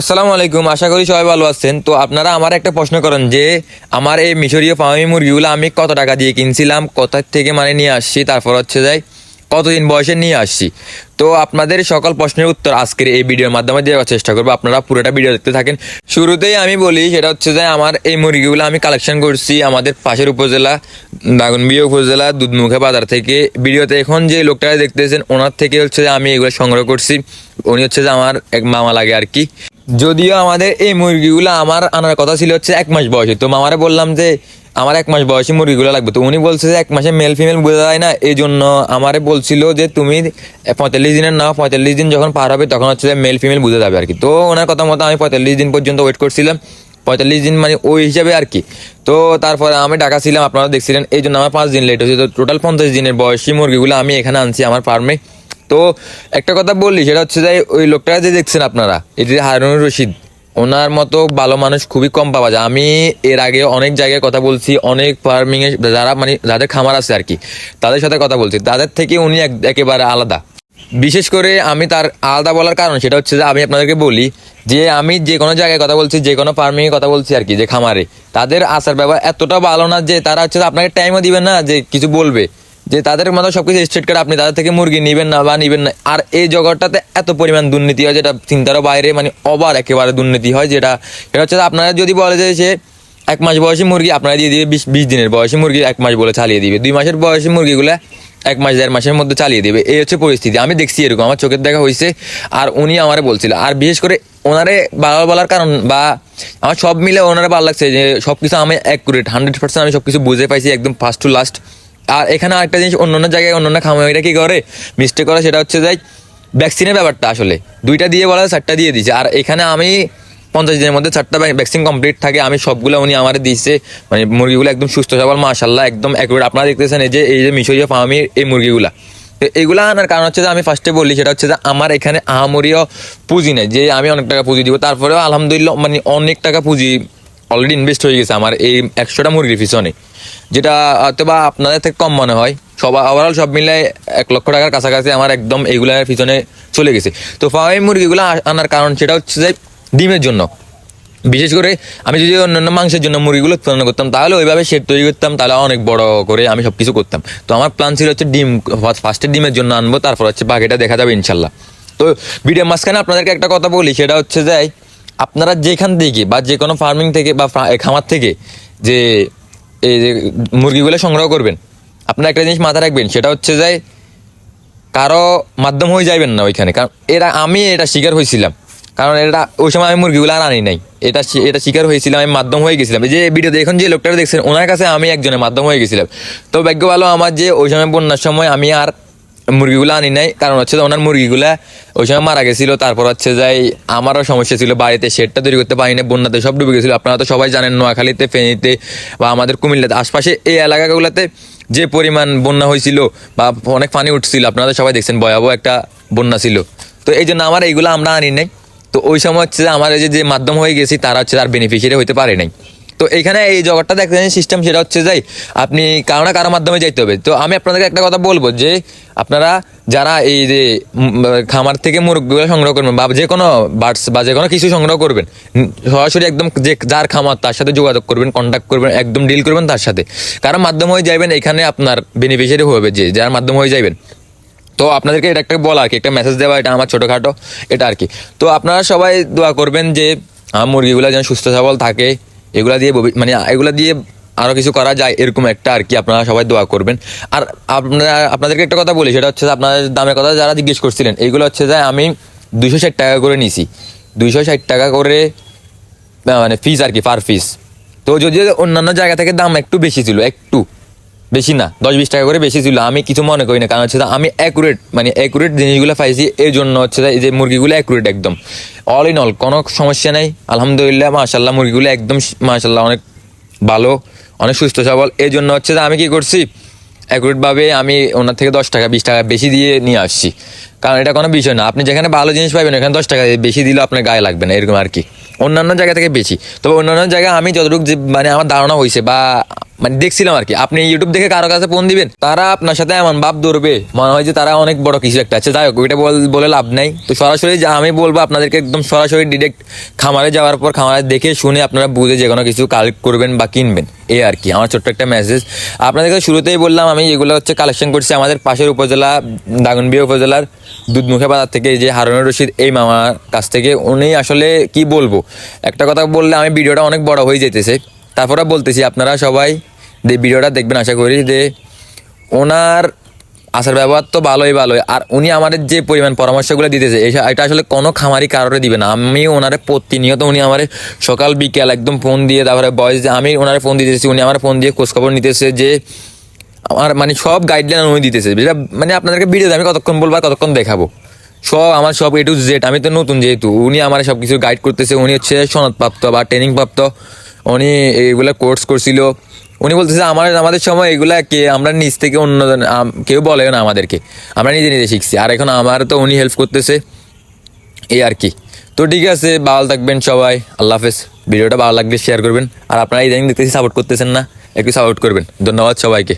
আসসালামু আলাইকুম, আশা করি সবাই ভালো আছেন। তো আপনারা আমার একটা প্রশ্ন করেন যে, আমার এই মিশরীয় ফার্মি মুরগিগুলো আমি কত টাকা দিয়ে কিনছিলাম, কোথা থেকে মানে নিয়ে আসছি, তারপর হচ্ছে যাই, কতদিন বয়সে নিয়ে আসছি। তো আপনাদের সকল প্রশ্নের উত্তর আজকের এই ভিডিওর মাধ্যমে দেওয়ার চেষ্টা করব। আপনারা পুরোটা ভিডিও দেখতে থাকেন। শুরুতেই আমি বলি, সেটা হচ্ছে যে, আমার এই মুরগিগুলো আমি কালেকশন করছি আমাদের পাশের উপজেলা দাগনবিয়া উপজেলা, দুধমুখে বাজার থেকে। ভিডিওতে এখন যে লোকটা দেখতেছেন, ওনার থেকে হচ্ছে যে আমি এগুলো সংগ্রহ করছি। উনি হচ্ছে যে আমার এক মামা লাগে আর কি। যদিও আমাদের এই মুরগিগুলো আমার আনার কথা ছিল হচ্ছে এক মাস বয়সে। তো মামারে বললাম যে, আমার এক মাস বয়সী মুরগিগুলো লাগবে। তো উনি বলছে যে, এক মাসে মেল ফিমেল বোঝা যায় না। এই জন্য আমারে বলছিল যে, তুমি পঁয়তাল্লিশ দিনের নাও। পঁয়তাল্লিশ দিন যখন পার হবে, তখন হচ্ছে যে মেল ফিমেল বুঝে যাবে আর কি তো ওনার কথা মতো আমি পঁয়তাল্লিশ দিন পর্যন্ত ওয়েট করছিলাম। পঁয়তাল্লিশ দিন মানে ওই হিসাবে আর কি তো তারপরে আমি ঢাকা ছিলাম, আপনারা দেখছিলেন। এই জন্য আমার পাঁচ দিন লেট হয়েছে। তো টোটাল পঞ্চাশ দিনের বয়সী মুরগিগুলো আমি এখানে আনছি আমার ফার্মে তো একটা কথা বললি সেটা হচ্ছে যে ওই লোকটা যে দেখছেন আপনারা, এটি হারুনুর রশিদ, ওনার মতো ভালো মানুষ খুবই কম পাওয়া যায়। আমি এর আগে অনেক জায়গায় কথা বলছি, অনেক ফার্মিং এ যারা মানে যাদের খামার আছে আর কি, তাদের সাথে কথা বলছি। তাদের থেকে উনি এক- একেবারে আলাদা। বিশেষ করে আমি তার আলাদা বলার কারণ সেটা হচ্ছে যে আমি আপনাদেরকে বলি যে আমি যে কোনো জায়গায় কথা বলছি, যে কোনো ফার্মিং এ কথা বলছি আর কি, যে খামারে, তাদের আসার ব্যবহার এতটা ভালো না যে তারা হচ্ছে আপনাকে টাইমও দিবে না যে কিছু বলবে। যে তাদের মতো সবকিছু স্ট্রেট করে আপনি তাদের থেকে মুরগি নিবেন না বা নিবেন না। আর এই জগৎটাতে এত পরিমাণ দুর্নীতি হয় যেটা চিন্তারও বাইরে মানে অবার একেবারে দুর্নীতি হয় যেটা। এটা হচ্ছে আপনারা যদি বলে যে সে এক মাস বয়সী মুরগি, আপনারা দিয়ে দিবে বিশ বিশ দিনের বয়সী মুরগি এক মাস বলে চালিয়ে দিবে। দুই মাসের বয়সী মুরগিগুলো এক মাস, দেড় মাসের মধ্যে চালিয়ে দিবে। এই হচ্ছে পরিস্থিতি। আমি দেখছি এরকম, আমার চোখের দেখা হয়েছে আর উনি আমারে বলছিল, আর বিশেষ করে ওনারে ভালো বলার কারণ বা আমার সব মিলে ওনারা ভালো লাগছে যে সব কিছু আমি অ্যাকুরেট হান্ড্রেড পার্সেন্ট আমি সব কিছু বুঝে পাইছি একদম ফার্স্ট টু লাস্ট আর এখানে আরেকটা জিনিস অন্য অন্য জায়গায় অন্য অন্য খামারিরা কি করে? মিস্টেক করে সেটা হচ্ছে যে ভ্যাকসিনের ব্যাপারটা আসলে। দুইটা দিয়ে বলা চারটা দিয়ে দিছে আর এখানে আমি পঞ্চাশ দিনের মধ্যে চারটা ভ্যাকসিন কমপ্লিট থাকে। আমি সবগুলো উনি আমার দিয়েছে। মানে মুরগিগুলো একদম সুস্থ সবল, মাশাল্লাহ, একদম অ্যাকুরেট আপনারা দেখতেছেন এই যে এই যে মিশরীয় ফার্মির এই মুরগিগুলা। তো এগুলা আনার কারণ হচ্ছে যে, আমি ফার্স্টে বললি সেটা হচ্ছে যে, আমার এখানে আহামরিও পুঁজি নেই। যে আমি অনেক টাকা পুঁজি দিব, তারপরেও আলহামদুলিল্লাহ মানে অনেক টাকা পুঁজি অলরেডি ইনভেস্ট হয়ে গেছে আমার এই একশোটা মুরগির পিছনে। যেটা হয়তো বা আপনাদের থেকে কম মনে হয়। সবাই ওভারঅল সব মিলে এক লক্ষ টাকার কাছাকাছি আমার একদম এইগুলার পিছনে চলে গেছে। তো ফার্মি মুরগিগুলো আনার কারণ সেটা হচ্ছে যে ডিমের জন্য। বিশেষ করে আমি যদি অন্যান্য মাংসের জন্য মুরগিগুলো উৎপাদন করতাম, তাহলে ওইভাবে শেড তৈরি করতাম, তাহলে অনেক বড় করে আমি সব কিছু করতাম। তো আমার প্ল্যান ছিল হচ্ছে ডিম ফার্স্টে ডিমের জন্য আনব, তারপর হচ্ছে বাকিটা দেখা যাবে ইনশাল্লাহ। তো ভিডিও মাঝখানে আপনাদেরকে একটা কথা বলি, সেটা হচ্ছে যে আপনারা যেখান থেকে বা যে কোনো ফার্মিং থেকে বা খামার থেকে যে এই যে মুরগিগুলো সংগ্রহ করবেন, আপনার একটা জিনিস মাথায় রাখবেন, সেটা হচ্ছে যে কারও মাধ্যম হয়ে যাইবেন না ওইখানে। কারণ এরা, আমি এটা শিকার হয়েছিলাম। কারণ এটা, ওই সময় আমি মুরগিগুলো আর আনি নাই। এটা এটা শিকার হয়েছিলাম, আমি মাধ্যম হয়ে গেছিলাম। যে ভিডিও দেখুন, যে লোকটা দেখছেন, ওনার কাছে আমি একজনের মাধ্যম হয়ে গেছিলাম। তো ভাগ্য ভালো, আমার যে ওই সময় বন্যার সময় আমি আর মুরগিগুলো আনি নাই, কারণ হচ্ছে যে ওনার মুরগিগুলা ওই সময় মারা গেছিল, তারপর হচ্ছে যাই আমারও সমস্যা ছিল, বাড়িতে শেডটা তৈরি করতে পারিনি, বন্যাতে সব ডুবে গেছিল। আপনারা তো সবাই জানেন, নোয়াখালীতে, ফেনীতে বা আমাদের কুমিল্লাতে, আশপাশে এই এলাকাগুলোতে যে পরিমাণ বন্যা হয়েছিল বা অনেক পানি উঠছিল, আপনারা তো সবাই দেখছেন, ভয়াবহ একটা বন্যা ছিল। তো এই জন্য আমার এইগুলো আমরা আনি নাই। তো ওই সময় হচ্ছে যে আমার যে- মাধ্যম হয়ে গেছি, তারা হচ্ছে তার বেনিফিশিয়ারি হতে পারে নাই। তো এখানে এই জগৎটা দেখেন সিস্টেম সেটা হচ্ছে যাই আপনি কারও না কারও মাধ্যমে যাইতে হবে। তো আমি আপনাদেরকে একটা কথা বলব যে আপনারা যারা এই যে খামার থেকে মুরগিগুলো সংগ্রহ করবেন বা যে কোনো বার্ডস বা যে কোনো কিছু সংগ্রহ করবেন সরাসরি একদম যে যার খামার তার সাথে যোগাযোগ করবেন কন্ট্যাক্ট করবেন, একদম ডিল করবেন তার সাথে। কারণ মাধ্যম হয়ে যাবেন এখানে আপনার বেনিফিশিয়ারি হবে যে, যার মাধ্যম হয়ে যাবেন তো আপনাদেরকে এটা একটা বলা আর কি, একটা মেসেজ দেওয়া, এটা আমার ছোটোখাটো, এটা আর কি। তো আপনারা সবাই দোয়া করবেন যে আমার মুরগিগুলো যেন সুস্থ সবল থাকে এগুলা দিয়ে মানে এগুলা দিয়ে আরও কিছু করা যায় এরকম একটা আর কি, আপনারা সবাই দোয়া করবেন। আর আপনারা, আপনাদেরকে একটা কথা বলি, সেটা হচ্ছে আপনাদের দামের কথা যারা জিজ্ঞেস করছিলেন এইগুলো হচ্ছে যে আমি দুইশো ষাট টাকা করে নিছি। দুইশো ষাট টাকা করে মানে ফিস আর কি পার ফিস তো যদি অন্যান্য জায়গা থেকে দাম একটু বেশি ছিল, একটু। বেশি না, দশ বিশ টাকা করে বেশি ছিল। আমি কিছু মনে করি না, কারণ হচ্ছে আমি অ্যাকুরেট মানে অ্যাকুরেট জিনিসগুলো পাইছি এই জন্য হচ্ছে এই যে মুরগিগুলো অ্যাকুরেট একদম। অল ইন অল কোনো সমস্যা নেই, আলহামদুলিল্লাহ মাশাল্লাহ মুরগিগুলো একদম মাশাল্লাহ অনেক ভালো, অনেক সুস্থ, সবল। এই জন্য হচ্ছে আমি কি করছি অ্যাকুরেটভাবে আমি ওনার থেকে দশ টাকা, বিশ টাকা বেশি দিয়ে নিয়ে আসছি। কারণ এটা কোনো বিষয় না, আপনি যেখানে ভালো জিনিস পাবেন এখানে দশ টাকা বেশি দিলেও আপনার গায়ে লাগবে না, এরকম আর কি। অন্যান্য জায়গা থেকে বেশি। তবে অন্যান্য জায়গায় আমি যতটুকু মানে আমার ধারণা হয়েছে বা মানে দেখছিলাম আর কি। আপনি ইউটিউব দেখে কারও কাছে ফোন দিবেন, তারা আপনার সাথে এমন ভাব ধরবে। মনে হয় যে তারা অনেক বড় কিছু একটা আছে। যাই হোক, ওইটা বল- লাভ নাই। তো সরাসরি আমি বলব, আপনাদেরকে একদম সরাসরি ডিরেক্ট খামারে যাওয়ার পর, খামারে দেখে শুনে আপনারা বুঝে যে কোনো কিছু কালেক্ট করবেন বা কিনবেন। এই আর কি, আমার ছোট্ট একটা মেসেজ আপনাদেরকে শুরুতেই বললাম আমি, এগুলো হচ্ছে কালেকশন করছি আমাদের পাশের উপজেলা দাগনবিয়া উপজেলার দুধমুখে বাজার থেকে যে হারুনুর রশিদ, এই মামার কাছ থেকে। উনি আসলে কি বলব? একটা কথা বললে আমি ভিডিওটা অনেক বড় হয়ে যেতেছে। তারপরে বলতেছি, আপনারা সবাই যে ভিডিওটা দেখবেন, আশা করি যে ওনার আসার ব্যবহার তো ভালোই ভালোই। আর উনি আমাদের যে পরিমাণ পরামর্শগুলো দিতেছে এটা আসলে কোনো খামারি কারোরে দিবে না। আমি ওনারে প্রতিনিয়ত উনি আমার সকাল, বিকেল একদম ফোন দিয়ে, তারপরে বয়স আমি ওনারে ফোন দিতেছি, উনি আমার ফোন দিয়ে খোঁজখবর নিতেছে যে আমার মানে সব গাইডলাইন উনি দিতেছে। যেটা মানে আপনাদেরকে ভিডিওতে আমি কতক্ষণ বলব কতক্ষণ দেখাবো। সব আমার সব এ টু জেড আমি তো নতুন যেহেতু, উনি আমার সব কিছু গাইড করতেছে। উনি হচ্ছে সনদপ্রাপ্ত বা ট্রেনিং প্রাপ্ত। উনি এইগুলা কোর্স করছিল। উনি বলতেছে, আমার, আমাদের সময় এগুলা কে, আমরা নিজ থেকে অন্য কেউ বলে না আমাদেরকে। আমরা নিজে নিজে শিখছি। আর এখন আমার তো উনি হেল্প করতেছে। এই আর কি। তো ঠিক আছে, ভালো থাকবেন সবাই। আল্লাহ হাফেজ। ভিডিওটা ভালো লাগলে শেয়ার করবেন। আর আপনারা ইদানিং দেখতেছি সাপোর্ট করতেছেন না, একটু সাপোর্ট করবেন। ধন্যবাদ সবাইকে।